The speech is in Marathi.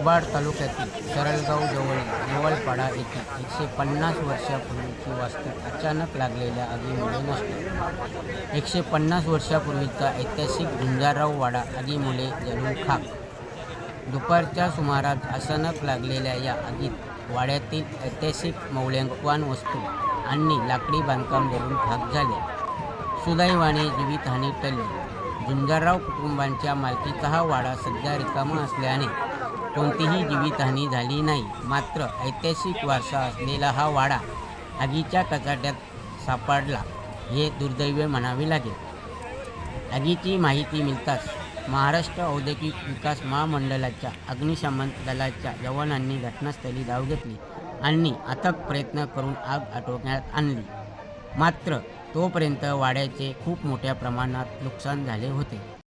मुरबाड तालुक्यातील सरळगाव जवळ येवळपाडा येथे एकशे पन्नास वर्षापूर्वीची वास्तू अचानक लागलेल्या आगीमुळे नष्ट. एकशे पन्नास वर्षापूर्वीचा ऐतिहासिक गुंजारराव वाडा आगीमुळे जळून खाक. दुपारच्या सुमारास अचानक लागलेल्या या आगीत वाड्यातील ऐतिहासिक मौल्यवान वस्तू आणि लाकडी बांधकाम जळून खाक झाले. सुदैवाने जीवितहानी टळली. झुंजारराव कुटुंबांच्या मालकीचा हा वाडा सध्या रिकामा असल्याने कोणतीही जीवितहानी झाली नाही. मात्र ऐतिहासिक वारसा असलेला हा वाडा आगीच्या कचाट्यात सापडला हे दुर्दैव म्हणावे लागेल. आगीची माहिती मिळताच महाराष्ट्र औद्योगिक विकास महामंडळाच्या अग्निशमन दलाच्या जवानांनी घटनास्थळी धाव घेतली आणि अथक प्रयत्न करून आग आटोक्यात आणली. मात्र तोपर्यंत वाड्याचे खूप मोठ्या प्रमाणात नुकसान झाले होते.